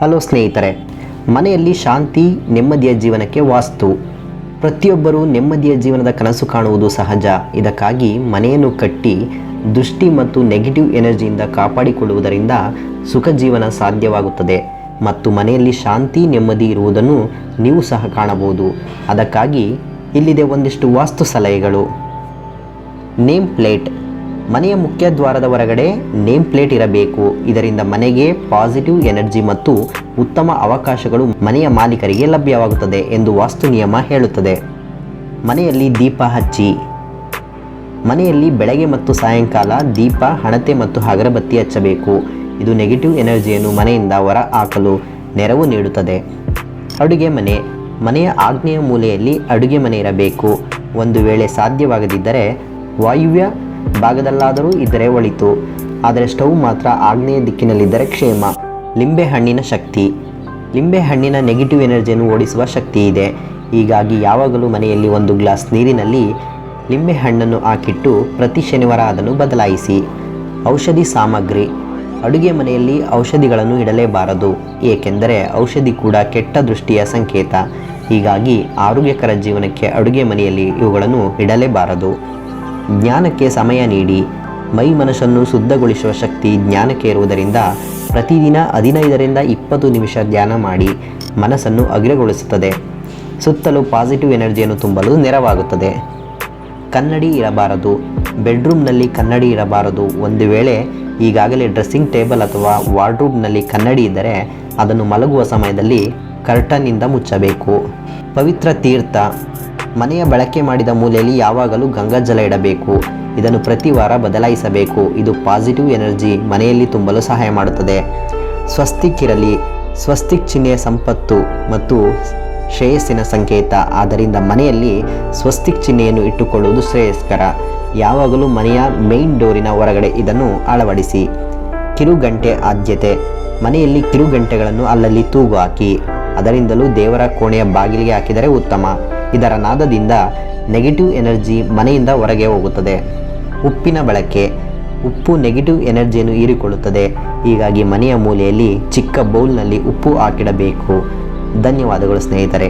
Hello ಸ್ನೇಹಿತರೆ, ಮನೆಯಲ್ಲಿ ಶಾಂತಿ, ನೆಮ್ಮದಿಯ ಜೀವನಕ್ಕೆ ವಾಸ್ತು. ಪ್ರತಿಯೊಬ್ಬರೂ ನೆಮ್ಮದಿಯ ಜೀವನದ ಕನಸು ಕಾಣುವುದು ಸಹಜ. ಇದಕ್ಕಾಗಿ ಮನೆಯನ್ನು ಕಟ್ಟಿ ದೃಷ್ಟಿ ಮತ್ತು ನೆಗೆಟಿವ್ ಎನರ್ಜಿಯಿಂದ ಕಾಪಾಡಿಕೊಳ್ಳುವುದರಿಂದ ಸುಖ ಜೀವನ ಸಾಧ್ಯವಾಗುತ್ತದೆ. ಮತ್ತು ಮನೆಯಲ್ಲಿ ಶಾಂತಿ, ನೆಮ್ಮದಿ ಇರುವುದನ್ನು ನೀವು ಸಹ ಕಾಣಬಹುದು. ಅದಕ್ಕಾಗಿ ಇಲ್ಲಿದೆ ಒಂದಿಷ್ಟು ವಾಸ್ತು ಸಲಹೆಗಳು. Name plate. ಮನೆಯ ಮುಖ್ಯ ದ್ವಾರದ ಹೊರಗಡೆ ನೇಮ್ ಪ್ಲೇಟ್ ಇರಬೇಕು. ಇದರಿಂದ ಮನೆಗೆ ಪಾಸಿಟಿವ್ ಎನರ್ಜಿ ಮತ್ತು ಉತ್ತಮ ಅವಕಾಶಗಳು ಮನೆಯ ಮಾಲೀಕರಿಗೆ ಲಭ್ಯವಾಗುತ್ತದೆ ಎಂದು ವಾಸ್ತು ನಿಯಮ ಹೇಳುತ್ತದೆ. ಮನೆಯಲ್ಲಿ ದೀಪ ಹಚ್ಚಿ. ಮನೆಯಲ್ಲಿ ಬೆಳಗ್ಗೆ ಮತ್ತು ಸಾಯಂಕಾಲ ದೀಪ, ಹಣತೆ ಮತ್ತು ಅಗರಬತ್ತಿ ಹಚ್ಚಬೇಕು. ಇದು ನೆಗೆಟಿವ್ ಎನರ್ಜಿಯನ್ನು ಮನೆಯಿಂದ ಹೊರ ಹಾಕಲು ನೆರವು ನೀಡುತ್ತದೆ. ಅಡುಗೆ ಮನೆ. ಮನೆಯ ಆಗ್ನೇಯ ಮೂಲೆಯಲ್ಲಿ ಅಡುಗೆ ಮನೆ ಇರಬೇಕು. ಒಂದು ವೇಳೆ ಸಾಧ್ಯವಾಗದಿದ್ದರೆ ವಾಯುವ್ಯ ಭಾಗದಲ್ಲಾದರೂ ಇದ್ದರೆ ಒಳಿತು. ಆದರೆ ಸ್ಟವ್ ಮಾತ್ರ ಆಗ್ನೇಯ ದಿಕ್ಕಿನಲ್ಲಿದ್ದರೆ ಕ್ಷೇಮ. ಲಿಂಬೆಹಣ್ಣಿನ ಶಕ್ತಿ. ಲಿಂಬೆಹಣ್ಣಿನ ನೆಗೆಟಿವ್ ಎನರ್ಜಿಯನ್ನು ಓಡಿಸುವ ಶಕ್ತಿ ಇದೆ ಹೀಗಾಗಿ ಯಾವಾಗಲೂ ಮನೆಯಲ್ಲಿ ಒಂದು ಗ್ಲಾಸ್ ನೀರಿನಲ್ಲಿ ಲಿಂಬೆಹಣ್ಣನ್ನು ಹಾಕಿಟ್ಟು ಪ್ರತಿ ಶನಿವಾರ ಅದನ್ನು ಬದಲಾಯಿಸಿ. ಔಷಧಿ ಸಾಮಗ್ರಿ. ಅಡುಗೆ ಮನೆಯಲ್ಲಿ ಔಷಧಿಗಳನ್ನು ಇಡಲೇಬಾರದು. ಏಕೆಂದರೆ ಔಷಧಿ ಕೂಡ ಕೆಟ್ಟ ದೃಷ್ಟಿಯ ಸಂಕೇತ. ಹೀಗಾಗಿ ಆರೋಗ್ಯಕರ ಜೀವನಕ್ಕೆ ಅಡುಗೆ ಮನೆಯಲ್ಲಿ ಇವುಗಳನ್ನು ಇಡಲೇಬಾರದು. ಜ್ಞಾನಕ್ಕೆ ಸಮಯ ನೀಡಿ ಮೈ ಮನಸ್ಸನ್ನು ಶುದ್ಧಗೊಳಿಸುವ ಶಕ್ತಿ ಜ್ಞಾನಕ್ಕೆ ಇರುವುದರಿಂದ ಪ್ರತಿದಿನ ಹದಿನೈದರಿಂದ ಇಪ್ಪತ್ತು ನಿಮಿಷ ಧ್ಯಾನ ಮಾಡಿ ಮನಸ್ಸನ್ನು ಅಗ್ರಗೊಳಿಸುತ್ತದೆ. ಸುತ್ತಲೂ ಪಾಸಿಟಿವ್ ಎನರ್ಜಿಯನ್ನು ತುಂಬಲು ನೆರವಾಗುತ್ತದೆ. ಕನ್ನಡಿ ಇರಬಾರದು. ಬೆಡ್ರೂಮ್ನಲ್ಲಿ ಕನ್ನಡಿ ಇರಬಾರದು. ಒಂದು ವೇಳೆ ಈಗಾಗಲೇ ಡ್ರೆಸ್ಸಿಂಗ್ ಟೇಬಲ್ ಅಥವಾ ವಾರ್ಡ್ರೂಬ್ನಲ್ಲಿ ಕನ್ನಡಿ ಇದ್ದರೆ ಅದನ್ನು ಮಲಗುವ ಸಮಯದಲ್ಲಿ ಕರ್ಟನ್ನಿಂದ ಮುಚ್ಚಬೇಕು. ಪವಿತ್ರ ತೀರ್ಥ. ಮನೆಯ ಬಳಕೆ ಮಾಡಿದ ಮೂಲೆಯಲ್ಲಿ ಯಾವಾಗಲೂ ಗಂಗಾಜಲ ಇಡಬೇಕು. ಇದನ್ನು ಪ್ರತಿ ವಾರ ಬದಲಾಯಿಸಬೇಕು. ಇದು ಪಾಸಿಟಿವ್ ಎನರ್ಜಿ ಮನೆಯಲ್ಲಿ ತುಂಬಲು ಸಹಾಯ ಮಾಡುತ್ತದೆ. ಸ್ವಸ್ತಿಕ್ ಇರಲಿ, ಸ್ವಸ್ತಿಕ್ ಚಿಹ್ನೆಯ ಸಂಪತ್ತು ಮತ್ತು ಶ್ರೇಯಸ್ಸಿನ ಸಂಕೇತ. ಆದ್ದರಿಂದ ಮನೆಯಲ್ಲಿ ಸ್ವಸ್ತಿಕ್ ಚಿಹ್ನೆಯನ್ನು ಇಟ್ಟುಕೊಳ್ಳುವುದು ಶ್ರೇಯಸ್ಕರ. ಯಾವಾಗಲೂ ಮನೆಯ ಮೇನ್ ಡೋರಿನ ಹೊರಗಡೆ ಇದನ್ನು ಅಳವಡಿಸಿ. ಕಿರುಗಂಟೆ ಆದ್ಯತೆ. ಮನೆಯಲ್ಲಿ ಕಿರುಗಂಟೆಗಳನ್ನು ಅಲ್ಲಲ್ಲಿ ತೂಗು ಹಾಕಿ. ಅದರಿಂದಲೂ ದೇವರ ಕೋಣೆಯ ಬಾಗಿಲಿಗೆ ಹಾಕಿದರೆ ಉತ್ತಮ. ಇದರ ನಾದದಿಂದ ನೆಗೆಟಿವ್ ಎನರ್ಜಿ ಮನೆಯಿಂದ ಹೊರಗೆ ಹೋಗುತ್ತದೆ. ಉಪ್ಪಿನ ಬಳಕೆ ಉಪ್ಪು ನೆಗೆಟಿವ್ ಎನರ್ಜಿಯನ್ನು ಹೀರಿಕೊಳ್ಳುತ್ತದೆ. ಹೀಗಾಗಿ ಮನೆಯ ಮೂಲೆಯಲ್ಲಿ ಚಿಕ್ಕ ಬೌಲ್ನಲ್ಲಿ ಉಪ್ಪು ಹಾಕಿಡಬೇಕು. ಧನ್ಯವಾದಗಳು ಸ್ನೇಹಿತರೆ.